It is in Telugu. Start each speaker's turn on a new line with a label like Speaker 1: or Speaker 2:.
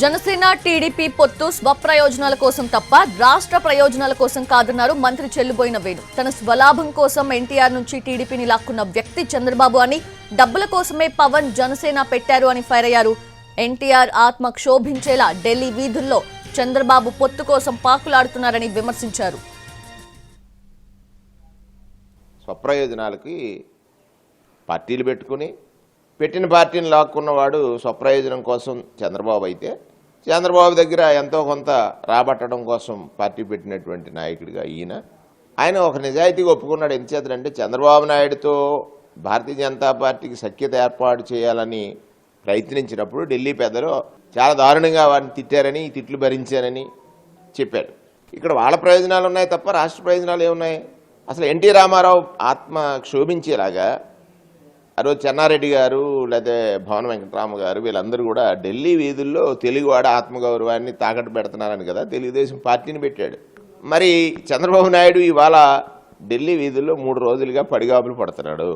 Speaker 1: జనసేన టీడీపీ పొత్తు స్వప్రయోజనాల కోసం తప్ప రాష్ట్ర ప్రయోజనాల కోసం కాదన్నారు మంత్రి చెల్లుబోయిన వేణు. తన స్వలాభం కోసం ఎన్టీఆర్ నుంచి టీడీపీని లాక్కున్న వ్యక్తి చంద్రబాబు అని డబ్బుల కోసమే పవన్ జనసేన పెట్టారు అని ఫైర్ అయ్యారు. ఎన్టీఆర్ ఆత్మ క్షోభించేలా ఢిల్లీ వీధుల్లో చంద్రబాబు పొత్తు కోసం పాకులాడుతున్నారని విమర్శించారు.
Speaker 2: స్వప్రయోజనాలకి పార్టీలు పెట్టుకుని పెట్టిన పార్టీని లాక్కున్నవాడు స్వప్రయోజనం కోసం చంద్రబాబు అయితే చంద్రబాబు దగ్గర ఎంతో కొంత రాబట్టడం కోసం పార్టీ పెట్టినటువంటి నాయకుడిగా ఈయన. ఆయన ఒక నిజాయితీగా ఒప్పుకున్నాడు. ఎంతచేతంటే చంద్రబాబు నాయుడుతో భారతీయ జనతా పార్టీకి సఖ్యత ఏర్పాటు చేయాలని ప్రయత్నించినప్పుడు ఢిల్లీ పెద్దలు చాలా దారుణంగా వారిని తిట్టారని ఈ తిట్లు భరించారని చెప్పాడు. ఇక్కడ వాళ్ళ ప్రయోజనాలు ఉన్నాయి తప్ప రాష్ట్ర ప్రయోజనాలు ఏమున్నాయి? అసలు ఎన్టీ రామారావు ఆత్మ క్షోభించేలాగా ఆ రోజు చెన్నారెడ్డి గారు లేదా భవన వెంకటరామ గారు వీళ్ళందరూ కూడా ఢిల్లీ వీధుల్లో తెలుగువాడ ఆత్మగౌరవాన్ని తాకట్టు పెడుతున్నారని కదా తెలుగుదేశం పార్టీని పెట్టాడు. మరి చంద్రబాబు నాయుడు ఇవాళ ఢిల్లీ వీధుల్లో మూడు రోజులుగా పడిగాపులు పడుతున్నాడు.